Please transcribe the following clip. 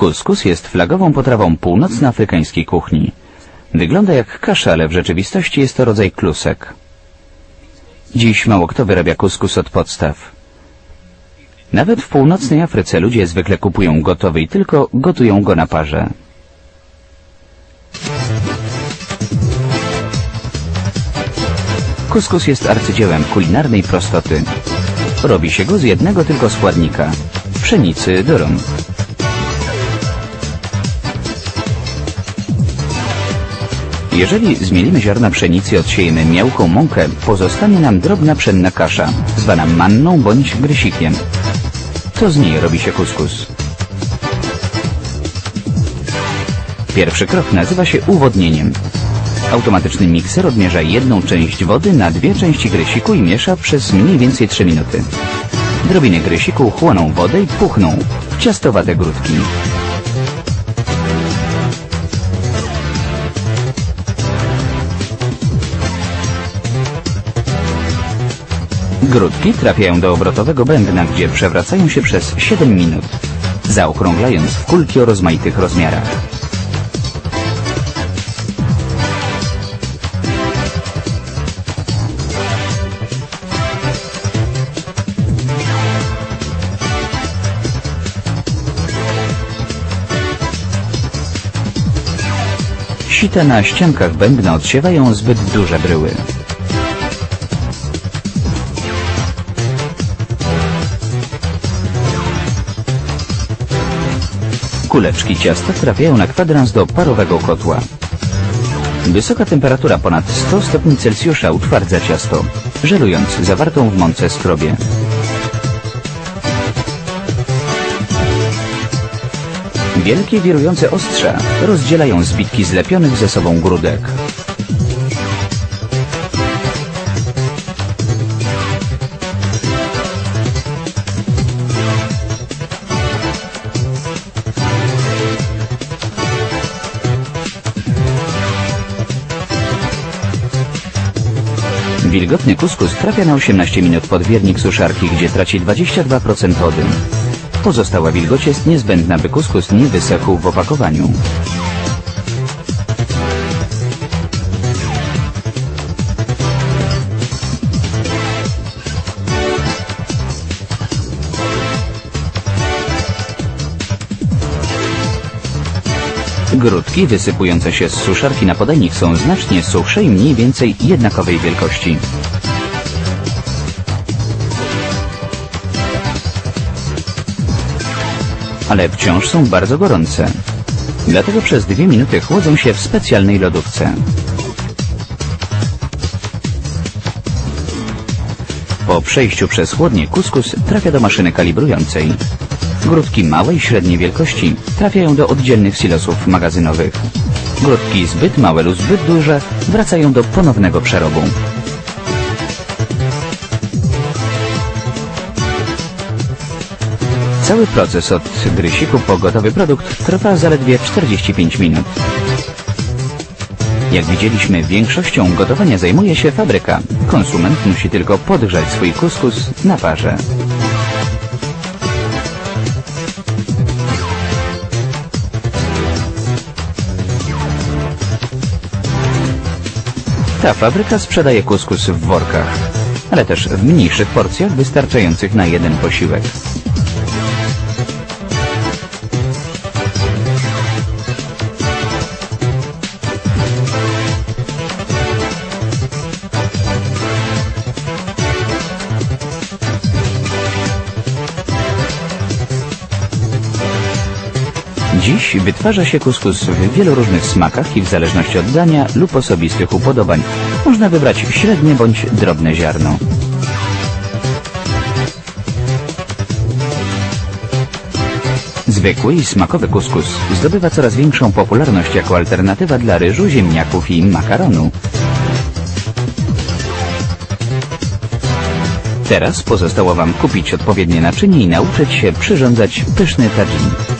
Kuskus jest flagową potrawą północnoafrykańskiej kuchni. Wygląda jak kasza, ale w rzeczywistości jest to rodzaj klusek. Dziś mało kto wyrabia kuskus od podstaw. Nawet w północnej Afryce ludzie zwykle kupują gotowy i tylko gotują go na parze. Kuskus jest arcydziełem kulinarnej prostoty. Robi się go z jednego tylko składnika – pszenicy durum. Jeżeli zmielimy ziarna pszenicy i odsiejemy miałką mąkę, pozostanie nam drobna pszenna kasza, zwana manną bądź grysikiem. To z niej robi się kuskus. Pierwszy krok nazywa się uwodnieniem. Automatyczny mikser odmierza jedną część wody na dwie części grysiku i miesza przez mniej więcej 3 minuty. Drobiny grysiku chłoną wodę i puchną w ciastowate grudki. Grudki trafiają do obrotowego bębna, gdzie przewracają się przez 7 minut, zaokrąglając w kulki o rozmaitych rozmiarach. Site na ściankach bębna odsiewają zbyt duże bryły. Kuleczki ciasta trafiają na kwadrans do parowego kotła. Wysoka temperatura ponad 100 stopni Celsjusza utwardza ciasto, żelując zawartą w mące skrobię. Wielkie wirujące ostrza rozdzielają zbitki zlepionych ze sobą grudek. Wilgotny kuskus trafia na 18 minut pod wiernik suszarki, gdzie traci 22% wody. Pozostała wilgoć jest niezbędna, by kuskus nie wysechł w opakowaniu. Grudki wysypujące się z suszarki na podajnik są znacznie suchsze i mniej więcej jednakowej wielkości. ale wciąż są bardzo gorące. Dlatego przez dwie minuty chłodzą się w specjalnej lodówce. Po przejściu przez chłodnię kuskus trafia do maszyny kalibrującej. Grudki małej i średniej wielkości trafiają do oddzielnych silosów magazynowych. Grudki zbyt małe lub zbyt duże wracają do ponownego przerobu. Cały proces od grysiku po gotowy produkt trwa zaledwie 45 minut. Jak widzieliśmy, większością gotowania zajmuje się fabryka. Konsument musi tylko podgrzać swój kuskus na parze. Ta fabryka sprzedaje kuskus w workach, ale też w mniejszych porcjach wystarczających na jeden posiłek. Dziś wytwarza się kuskus w wielu różnych smakach i w zależności od dania lub osobistych upodobań. Można wybrać średnie bądź drobne ziarno. Zwykły i smakowy kuskus zdobywa coraz większą popularność jako alternatywa dla ryżu, ziemniaków i makaronu. Teraz pozostało Wam kupić odpowiednie naczynie i nauczyć się przyrządzać pyszny tagine.